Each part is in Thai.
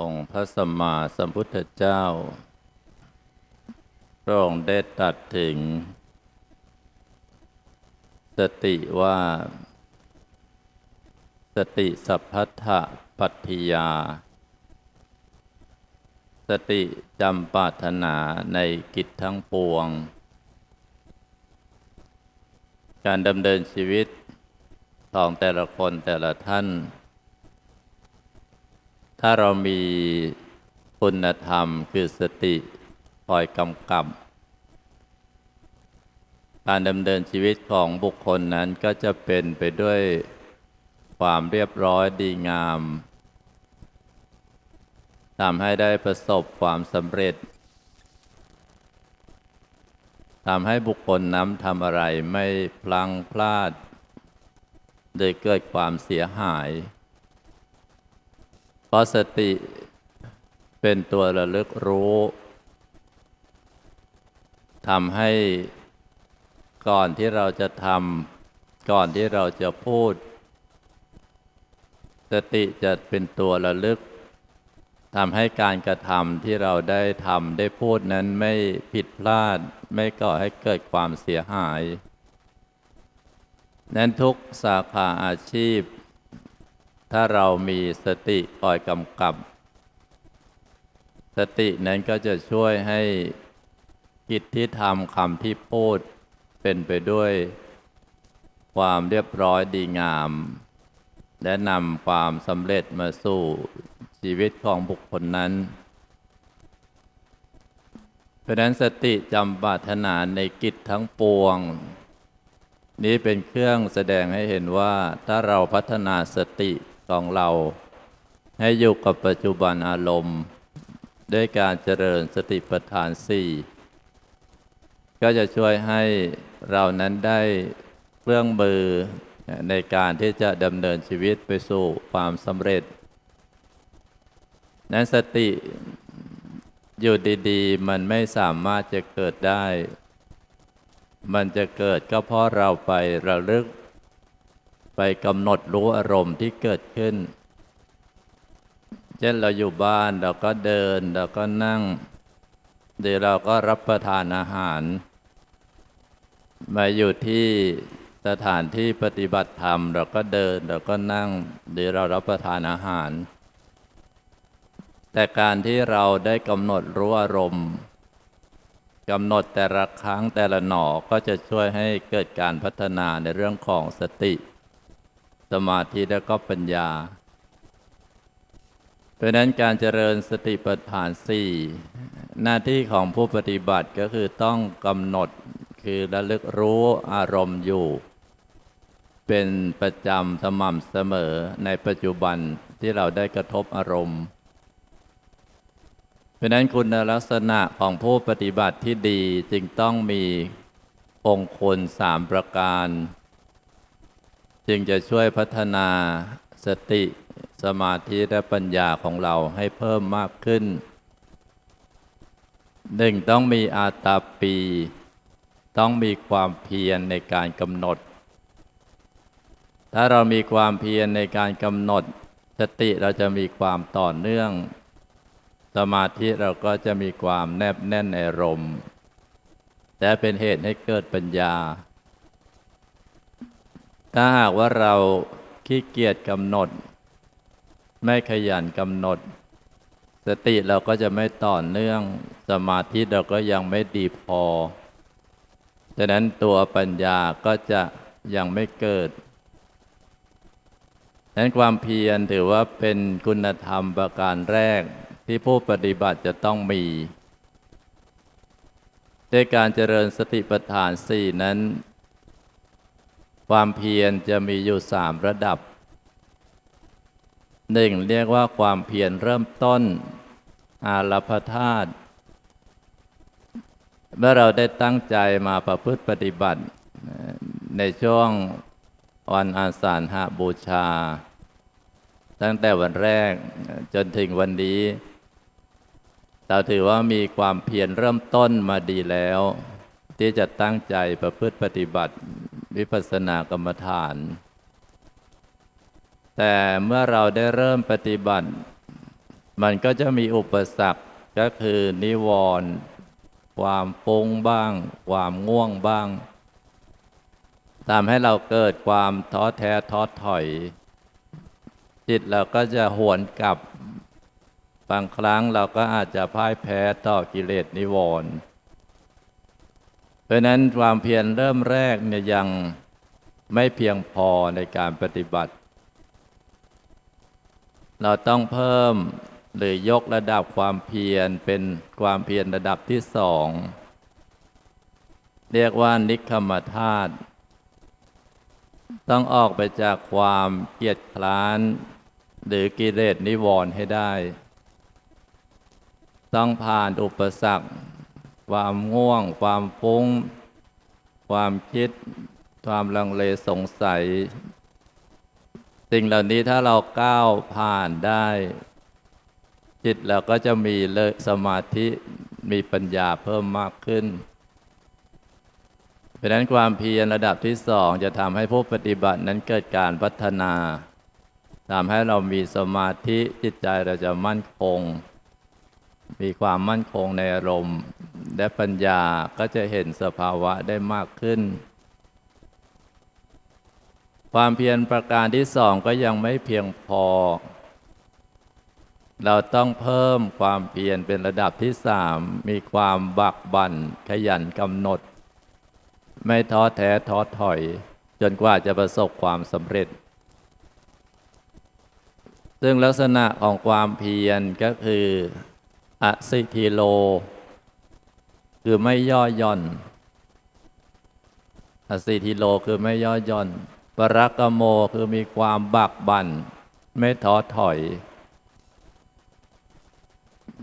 องค์พระสัมมาสัมพุทธเจ้า พระองค์ได้ตัดถึง สติว่า สติสัพพัทธปัตถิยา สติจำปาถนาในกิจทั้งปวง การดำเนินชีวิตของแต่ละคนแต่ละท่าน ถ้าเรามีคุณธรรมคือสติคอยกำกับ การดำเนินชีวิตของบุคคลนั้นก็จะเป็นไปด้วยความเรียบร้อยดีงามทำให้ได้ประสบความสำเร็จทำให้บุคคลนั้นทำอะไรไม่พลังพลาดโดยเกิดความเสียหาย เพราะสติเป็นตัวระลึกรู้ทำให้ก่อนที่เราจะทำก่อนที่เราจะพูด สติจะเป็นตัวระลึกทำให้การกระทำที่เราได้ทำได้พูดนั้นไม่ผิดพลาดไม่ก่อให้เกิดความเสียหาย นั้นทุกสาขาอาชีพ ถ้าเรามีสติคอยกำกับ สตินั้นก็จะช่วยให้กิจที่ทำคำที่พูดเป็นไปด้วย ความเรียบร้อยดีงาม และนำความสำเร็จมาสู่ชีวิตของบุคคลนั้น เพราะนั้นสติจำปาถนาในกิจทั้งปวง นี้เป็นเครื่องแสดงให้เห็นว่าถ้าเราพัฒนาสติ ของเรา ให้อยู่กับปัจจุบันอารมณ์ ด้วยการเจริญสติปัฏฐานสี่ก็จะช่วยให้เรานั้นได้เครื่องมือในการที่จะดำเนินชีวิตไปสู่ความสำเร็จ นั้นสติอยู่ดีๆ มันไม่สามารถจะเกิดได้ มันจะเกิดก็เพราะเราไประลึก ไปกำหนดรู้อารมณ์ที่เกิดขึ้น เช่นเราอยู่บ้านเราก็เดินเราก็นั่งเดี๋ยวเราก็รับประทานอาหาร มาอยู่ที่สถานที่ปฏิบัติธรรม เราก็เดินเราก็นั่งเดี๋ยวเรารับประทานอาหาร แต่การที่เราได้กำหนดรู้อารมณ์กำหนดแต่ละครั้งแต่ละหนอก็จะช่วยให้เกิดการพัฒนาในเรื่องของสติ สมาธิและก็ปัญญาเพราะนั้นการเจริญสติปัฏฐานสี่หน้าที่ของผู้ปฏิบัติก็คือต้องกำหนดคือระลึกรู้อารมณ์อยู่ เป็นประจำสม่ำเสมอในปัจจุบันที่เราได้กระทบอารมณ์เพราะนั้นคุณลักษณะของผู้ปฏิบัติที่ดีจึงต้องมีองค์คุณสามประการ จึงจะช่วยพัฒนาสติสมาธิและปัญญาของเราให้เพิ่มมากขึ้นหนึ่งต้องมีอาตาปี ต้องมีความเพียรในการกำหนด ถ้าเรามีความเพียรในการกำหนด สติเราจะมีความต่อเนื่อง สมาธิเราก็จะมีความแนบแน่นในอารมณ์แต่เป็นเหตุให้เกิดปัญญา ถ้าหากว่าเราขี้เกียจกำหนด ไม่ขยันกำหนด สติเราก็จะไม่ต่อเนื่องสมาธิเราก็ยังไม่ดีพอฉะนั้นตัวปัญญาก็จะยังไม่เกิดฉะนั้นความเพียรถือว่าเป็นคุณธรรมประการแรกที่ผู้ปฏิบัติจะต้องมีในการเจริญสติปัฏฐานสี่นั้น ความเพียรจะมีอยู่สามระดับหนึ่งเรียกว่าความเพียรเริ่มต้น อาลพธาตุเมื่อเราได้ตั้งใจมาประพฤติปฏิบัติ ในช่วงวันอาสาฬหบูชา ตั้งแต่วันแรกจนถึงวันนี้ เราถือว่ามีความเพียรเริ่มต้นมาดีแล้ว ที่จะตั้งใจประพฤติปฏิบัติ วิปัสสนากรรมฐาน แต่เมื่อเราได้เริ่มปฏิบัติ มันก็จะมีอุปสรรคก็คือนิวรณ์ความฟุ้งบ้าง ความง่วงบ้างทำให้เราเกิดความท้อแท้ท้อถอย จิตเราก็จะหวนกลับบางครั้งเราก็อาจจะพ่ายแพ้ต่อกิเลสนิวรณ์ ราะนั้นความเพียรเริ่มแรกเนี่ยยังไม่เพียงพอในการปฏิบัติ เราต้องเพิ่มหรือยกระดับความเพียรเป็นความเพียรระดับที่สอง เรียกว่านิคมธาตุต้องออกไปจากความเกียจคร้าน หรือกิเลสนิวรณ์ให้ได้ ต้องผ่านอุปสรรค ความง่วง ความฟุ้ง ความคิด ความลังเลสงสัย สิ่งเหล่านี้ถ้าเราก้าวผ่านได้ จิตเราก็จะมีเลสมาธิมีปัญญาเพิ่มมากขึ้นเพราะฉะนั้นความเพียรระดับที่สองจะทำให้ผู้ปฏิบัตินั้นเกิดการพัฒนาทำให้เรามีสมาธิจิตใจเราจะมั่นคง มีความมั่นคงในอารมณ์ และปัญญาก็จะเห็นสภาวะได้มากขึ้น ความเพียรประการที่สองก็ยังไม่เพียงพอ เราต้องเพิ่มความเพียรเป็นระดับที่สามมีความบักบัน่นขยันกำหนด ไม่ท้อแท้ท้อถอย จนกว่าจะประสบความสำเร็จซึ่งลักษณะของความเพียรก็คือ อสิทิโล คือไม่ย่อหย่อนอสิทิโลคือไม่ย่อหย่อน ปรักกโมคือมีความบักบัน่น ไม่ท้อถอย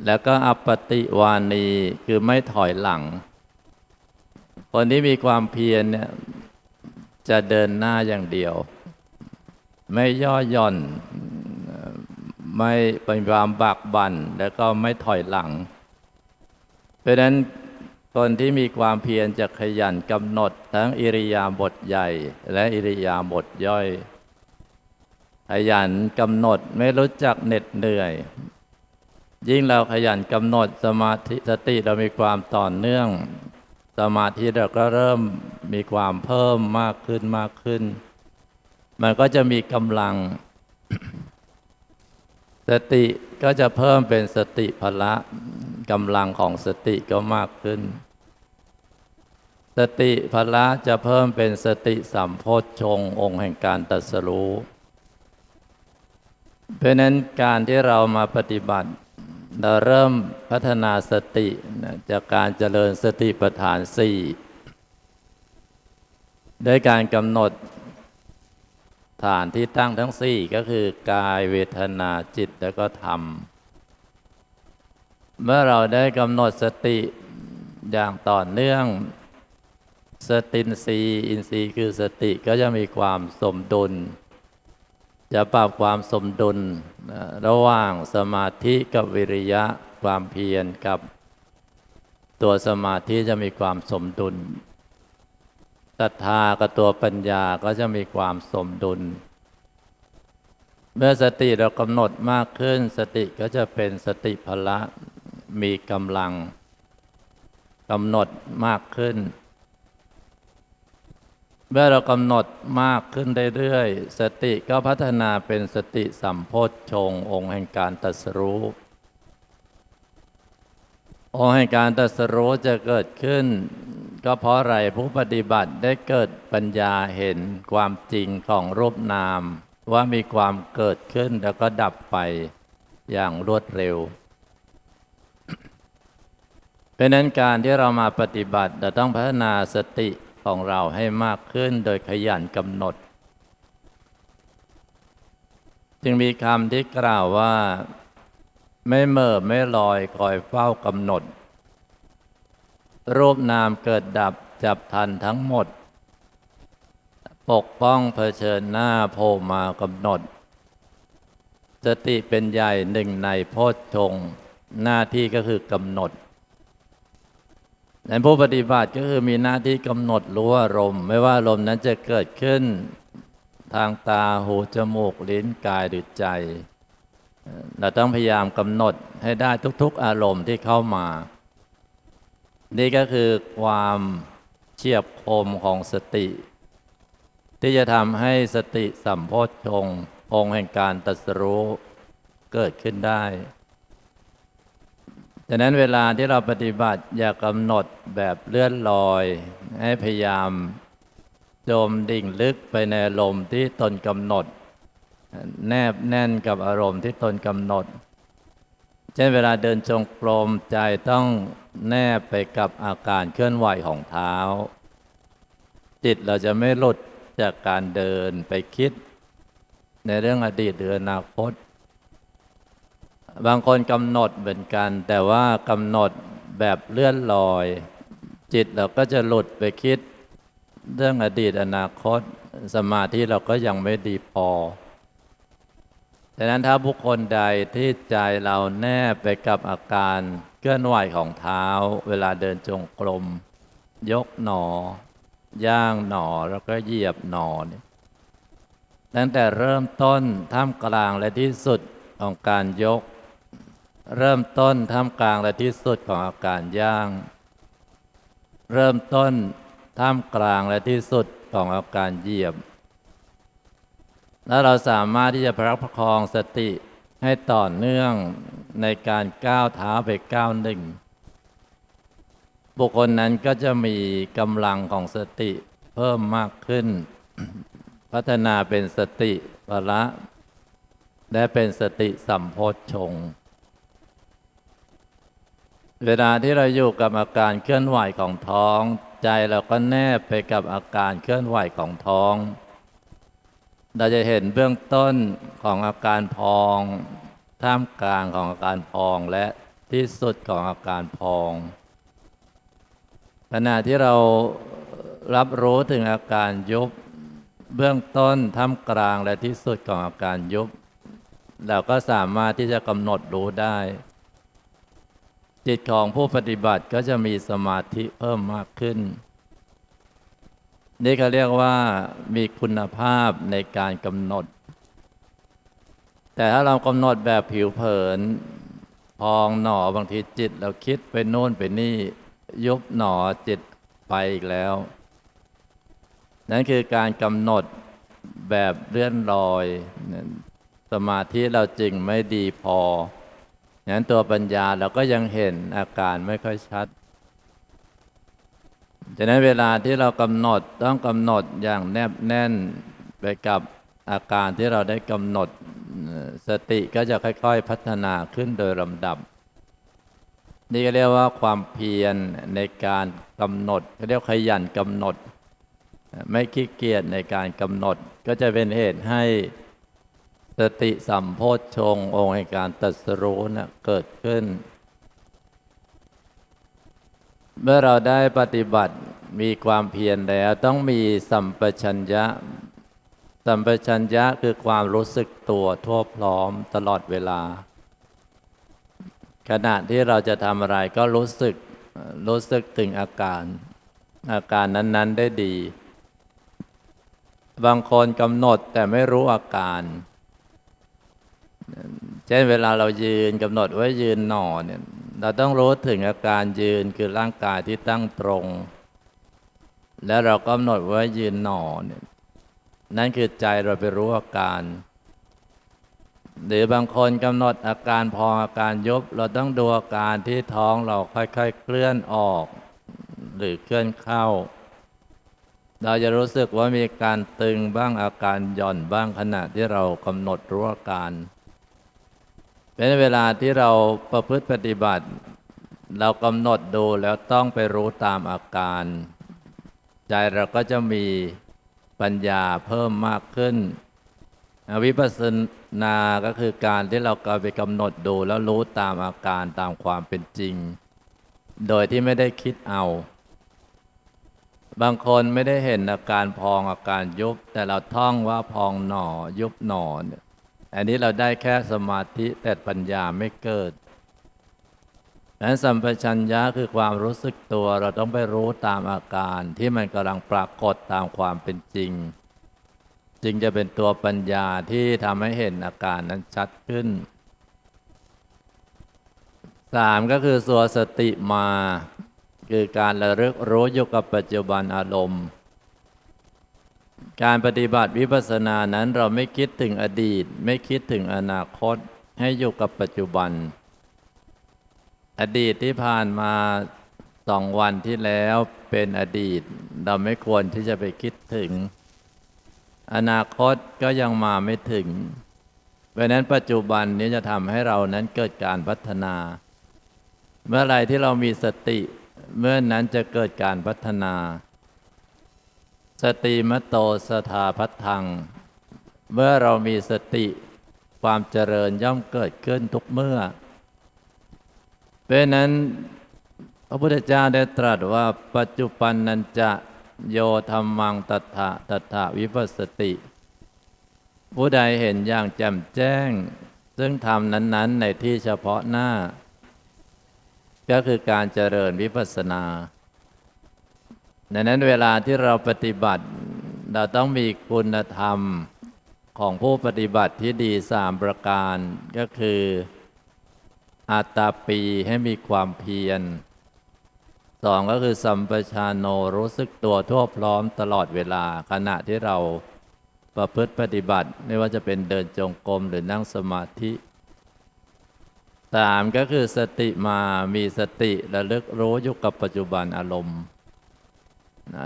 แล้วก็อปปติวานีคือไม่ถอยหลัง คนที่มีความเพียรเนี่ยจะเดินหน้าอย่างเดียว ไม่ย่อหย่อน ไม่เป็นความบักบัน่นแล้วก็ไม่ถอยหลัง เพราะนั้นคนที่มีความเพียรจะขยันกำหนดทั้งอิริยาบถใหญ่ และอิริยาบถย่อย ขยันกำหนดไม่รู้จักเหน็ดเหนื่อย ยิ่งเราขยันกำหนดสมาธิสติเรามีความต่อเนื่อง สมาธิเราก็เริ่มมีความเพิ่มมากขึ้นมากขึ้น มันก็จะมีกำลัง สติก็จะเพิ่มเป็นสติพละกำลังของสติก็มากขึ้น สติพละจะเพิ่มเป็นสติสัมโพชฌงองค์แห่งการตรัสรู้เพราะนั้นการที่เรามาปฏิบัติ เราเริ่มพัฒนาสติจากการเจริญสติปัฏฐานสี่ด้วยการกำหนด ฐานที่ตั้งทั้งสี่ก็คือกายเวทนาจิตแล้วก็ธรรม เมื่อเราได้กำหนดสติอย่างต่อเนื่อง สตินรีอินทรีย์คือสติก็จะมีความสมดุล จะปรับความสมดุล ระหว่างสมาธิกับวิริยะความเพียรกับ ตัวสมาธิจะมีความสมดุล ศรัทธากับตัวปัญญาก็จะมีความสมดุล เมื่อสติเรากำหนดมากขึ้น สติก็จะเป็นสติพละมีกำลังกำหนดมากขึ้น เมื่อเรากำหนดมากขึ้นเรื่อยๆสติก็พัฒนาเป็นสติสัมโพชฌงองค์แห่งการตัสรู้ องค์แห่งการตรัสรู้จะเกิดขึ้น ก็เพราะอะไรผู้ปฏิบัติได้เกิดปัญญาเห็นความจริงของรูปนาม ว่ามีความเกิดขึ้นแล้วก็ดับไปอย่างรวดเร็วเพราะนั้นการที่เรามาปฏิบัติเราต้องพัฒนาสติของเราให้มากขึ้นโดยขยันกำหนด จึงมีคำที่กล่าวว่า ไม่เมื่อไม่ลอยคอยเฝ้ากำหนด รูปนามเกิดดับจับทันทั้งหมด ปกป้องเผชิญหน้าโผมากำหนด สติเป็นใหญ่หนึ่งในโพชฌงหน้าที่ก็คือกำหนดในผู้ปฏิบัติก็คือมีหน้าที่กำหนดรู้อารมณ์ ไม่ว่าอารมณ์นั้นจะเกิดขึ้นทางตาหูจมูกลิ้นกายหรือใจ เราต้องพยายามกำหนดให้ได้ทุก ๆ อารมณ์ที่เข้ามา นี่ก็คือความเฉียบคมของสติ ที่จะทำให้สติสัมโพชฌงองค์แห่งการตัสรู้เกิดขึ้นได้ดังนั้นเวลาที่เราปฏิบัติอย่ากำหนดแบบเลื่อนลอย ให้พยายามโจมดิ่งลึกไปในอารมที่ตนกำหนด แนบแน่นกับอารมณ์ที่ตนกำหนด เช่นเวลาเดินจงกรมใจต้องแนบไปกับอาการเคลื่อนไหวของเท้า จิตเราจะไม่หลุดจากการเดินไปคิด ในเรื่องอดีตหรืออนาคต บางคนกำหนดเหมือนกัน แต่ว่ากำหนดแบบเลื่อนลอย จิตเราก็จะหลุดไปคิด เรื่องอดีตอนาคต สมาธิเราก็ยังไม่ดีพอ ดังนั้นถ้าบุคคลใดที่ใจเราแนบไปกับอาการเคลื่อนไหวของเท้า เวลาเดินจงกรมยกหนอย่างหนอแล้วก็เหยียบหนอนี่ตั้งแต่เริ่มต้นท่ามกลางและที่สุดของการยก เริ่มต้นท่ามกลางและที่สุดของอาการย่าง เริ่มต้นท่ามกลางและที่สุดของอาการเหยียบ แล้วเราสามารถที่จะประคับประคองสติให้ต่อเนื่องในการก้าวเท้าไปก้าวหนึ่ง บุคคลนั้นก็จะมีกำลังของสติเพิ่มมากขึ้น พัฒนาเป็นสติปละและเป็นสติสัมโพชฌงเวลาที่เราอยู่กับอาการเคลื่อนไหวของท้อง ใจเราก็แนบไปกับอาการเคลื่อนไหวของท้อง เราจะเห็นเบื้องต้นของอาการพอง ท่ามกลางของอาการพองและที่สุดของอาการพอง ขณะที่เรารับรู้ถึงอาการยุบ เบื้องต้นท่ามกลางและที่สุดของอาการยุบ เราก็สามารถที่จะกำหนดรู้ได้ จิตของผู้ปฏิบัติก็จะมีสมาธิเพิ่มมากขึ้น นี่เขาเรียกว่ามีคุณภาพในการกำหนด แต่ถ้าเรากำหนดแบบผิวเผิน พองหนอบางทีจิต เราคิดไปโน่นไปนี่ยุบหนอจิตไปอีกแล้ว นั่นคือการกำหนดแบบเลื่อนลอย สมาธิเราจริงไม่ดีพองั้นตัวปัญญาเราก็ยังเห็นอาการไม่ค่อยชัด ฉะนั้นเวลาที่เรากำหนดต้องกำหนดอย่างแนบแน่นไปกับอาการที่เราได้กำหนดสติก็จะค่อยๆพัฒนาขึ้นโดยลำดับ นี่ก็เรียกว่าความเพียรในการกำหนดเขาเรียกขยันกำหนด ไม่ขี้เกียจในการกำหนด ก็จะเป็นเหตุให้สติสัมโพชฌงองค์แห่งการตัสรู้นะเกิดขึ้น เมื่อเราได้ปฏิบัติมีความเพียรแล้วต้องมีสัมปชัญญะ สัมปชัญญะคือความรู้สึกตัวทั่วพร้อมตลอดเวลา ขณะที่เราจะทำอะไรก็รู้สึกรู้สึกถึงอาการ อาการนั้นๆได้ดี บางคนกำหนดแต่ไม่รู้อาการเช่นเวลาเรายืนกำหนดไว้ยืนหนอเนี่ย เราต้องรู้ถึงอาการยืนคือร่างกายที่ตั้งตรง แล้วเรากำหนดไว้ยืนหนอเนี่ยนั่นคือใจเราไปรู้อาการ หรือบางคนกำหนดอาการพองอาการยุบเราต้องดูอาการที่ท้องเราค่อยๆเคลื่อนออก หรือเคลื่อนเข้า เราจะรู้สึกว่ามีการตึงบ้างอาการหย่อนบ้างขณะที่เรากำหนดรู้อาการ เป็นเวลาที่เราประพฤติปฏิบัติ เรากำหนดดูแล้วต้องไปรู้ตามอาการ ใจเราก็จะมีปัญญาเพิ่มมากขึ้น วิปัสสนาก็คือการที่เราก็ไปกำหนดดูแล้วรู้ตามอาการตามความเป็นจริง โดยที่ไม่ได้คิดเอา บางคนไม่ได้เห็นอาการพองอาการยุบ แต่เราท่องว่าพองหนอยุบหนอเนี่ย อันนี้เราได้แค่สมาธิแต่ปัญญาไม่เกิดนั้นสัมปชัญญะคือความรู้สึกตัวเราต้องไปรู้ตามอาการที่มันกำลังปรากฏตามความเป็นจริง จึงจะเป็นตัวปัญญาที่ทำให้เห็นอาการนั้นชัดขึ้นสามก็คือสัวสติมา คือการระลึกรู้อยู่กับปัจจุบันอารมณ์ การปฏิบัติวิปัสสนานั้นเราไม่คิดถึงอดีต ไม่คิดถึงอนาคตให้อยู่กับปัจจุบัน อดีตที่ผ่านมาสองวันที่แล้วเป็นอดีต เราไม่ควรที่จะไปคิดถึง อนาคตก็ยังมาไม่ถึงเพราะนั้นปัจจุบันนี้จะทำให้เรานั้นเกิดการพัฒนา เมื่อไรที่เรามีสติ เมื่อนั้นจะเกิดการพัฒนา สติมโตสถาพัทัง เมื่อเรามีสติความเจริญย่อมเกิดขึ้นทุกเมื่อ เพราะนั้นพระพุทธเจ้าได้ตรัสว่าปัจจุบันนันจะโยธรรมังตัถะตัถะวิปัสสติ ผู้ใดเห็นอย่างแจ่มแจ้ง ซึ่งทำนั้น ๆ ในที่เฉพาะหน้า ก็คือการเจริญวิปัสสนา ดังนั้นเวลาที่เราปฏิบัติ เราต้องมีคุณธรรมของผู้ปฏิบัติที่ดีสามประการก็คืออาตาปีให้มีความเพียรสองก็คือสัมปชานโนรู้สึกตัวทั่วพร้อมตลอดเวลาขณะที่เราประพฤติปฏิบัติ ไม่ว่าจะเป็นเดินจงกรมหรือนั่งสมาธิสามก็คือสติมามีสติระลึกรู้อยู่กับปัจจุบันอารมณ์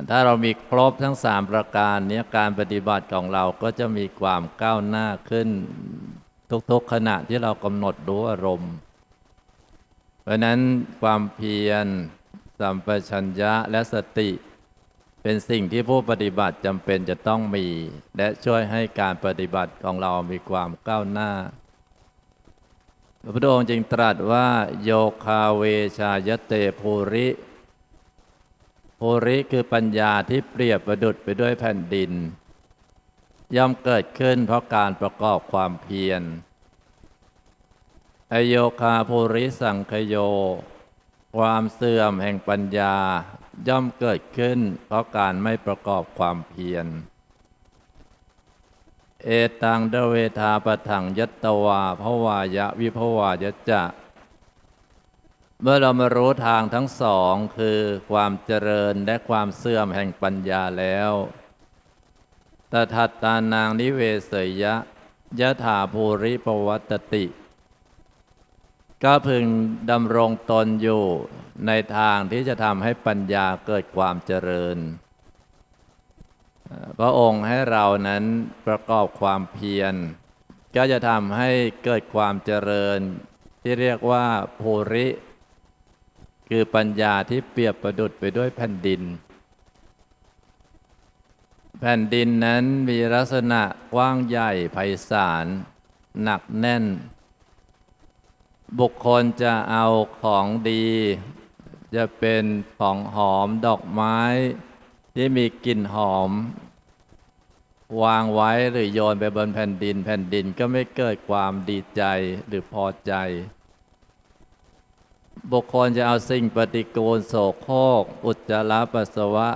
ถ้าเรามีครบทั้งสามประการเนี้ยการปฏิบัติของเราก็จะมีความก้าวหน้าขึ้นทุกๆขณะที่เรากำหนดรู้อารมณ์ เพราะฉะนั้นความเพียร สัมปชัญญะและสติ เป็นสิ่งที่ผู้ปฏิบัติจำเป็นจะต้องมี และช่วยให้การปฏิบัติของเรามีความก้าวหน้า พระพุทธองค์จึงตรัสว่า โยคาเวชายเตภูริ ภูริคือปัญญาที่เปรียบประดุดไปด้วยแผ่นดิน ย่อมเกิดขึ้นเพราะการประกอบความเพียรอโยคาภูริสังคโย ความเสื่อมแห่งปัญญาย่อมเกิดขึ้น เพราะการไม่ประกอบความเพียร เอตังเดเวทาปะถังยัตตวาภวายะวิภวายะจะ เมื่อเรามารู้ทางทั้งสองคือความเจริญและความเสื่อมแห่งปัญญาแล้วตถัตตานางนิเวเสยยะยะถาภูริปวัตติ ก็พึงดำรงตนอยู่ในทางที่จะทำให้ปัญญาเกิดความเจริญ พระองค์ให้เรานั้นประกอบความเพียร ก็จะทำให้เกิดความเจริญ ที่เรียกว่าภูริ คือปัญญาที่เปรียบประดุดไปด้วยแผ่นดิน แผ่นดินนั้นมีลักษณะกว้างใหญ่ไพศาลหนักแน่น บุคคลจะเอาของดี จะเป็นของหอมดอกไม้ ที่มีกลิ่นหอม วางไว้หรือโยนไปบนแผ่นดิน แผ่นดินก็ไม่เกิดความดีใจหรือพอใจ บุคคลจะเอาสิ่งปฏิกูลโสโครกอุจจาระปัสสาวะ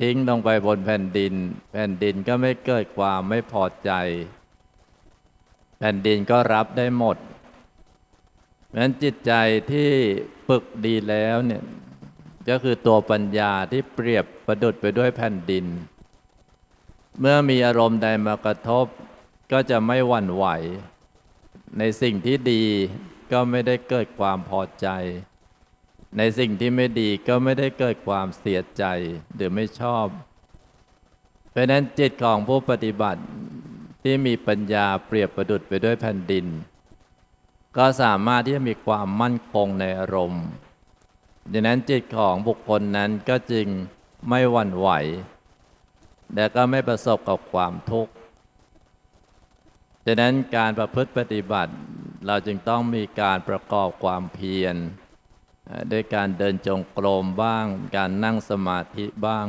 ทิ้งลงไปบนแผ่นดิน แผ่นดินก็ไม่เกิดความไม่พอใจ แผ่นดินก็รับได้หมดเพราะฉะนั้นจิตใจที่ฝึกดีแล้วเนี่ยก็คือตัวปัญญาที่เปรียบประดุดไปด้วยแผ่นดิน เมื่อมีอารมณ์ใดมากระทบ ก็จะไม่หวั่นไหว ในสิ่งที่ดี ก็ไม่ได้เกิดความพอใจ ในสิ่งที่ไม่ดีก็ไม่ได้เกิดความเสียใจหรือไม่ชอบ เพราะนั้นจิตของผู้ปฏิบัติที่มีปัญญาเปรียบประดุดไปด้วยแผ่นดิน ก็สามารถที่จะมีความมั่นคงในอารมณ์ดังนั้นจิตของบุคคลนั้นก็จึงไม่หวั่นไหว และก็ไม่ประสบกับความทุกข์ดังนั้นการประพฤติปฏิบัติ เราจึงต้องมีการประกอบความเพียรด้วยการเดินจงกรมบ้าง การนั่งสมาธิบ้าง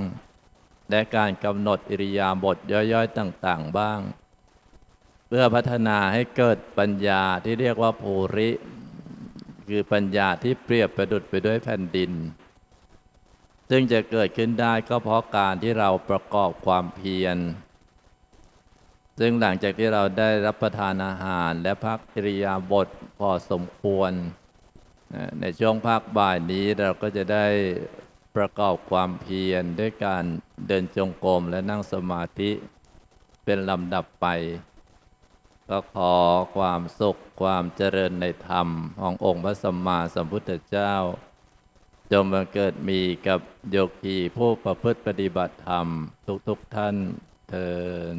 และการกำหนดอิริยาบถย่อยๆต่าง ๆบ้าง เพื่อพัฒนาให้เกิดปัญญาที่เรียกว่าภูริ คือปัญญาที่เปรียบประดุดไปด้วยแผ่นดิน ซึ่งจะเกิดขึ้นได้ก็เพราะการที่เราประกอบความเพียร ซึ่งหลังจากที่เราได้รับประทานอาหารและพักอิริยาบถพอสมควร ในช่วงภาคบ่ายนี้เราก็จะได้ประกอบความเพียรด้วยการเดินจงกรมและนั่งสมาธิเป็นลำดับไป ก็ขอความสุขความเจริญในธรรมขององค์พระสัมมาสัมพุทธเจ้า จงบังเกิดมีกับโยคีผู้ประพฤติปฏิบัติธรรมทุกๆทท่านเทิน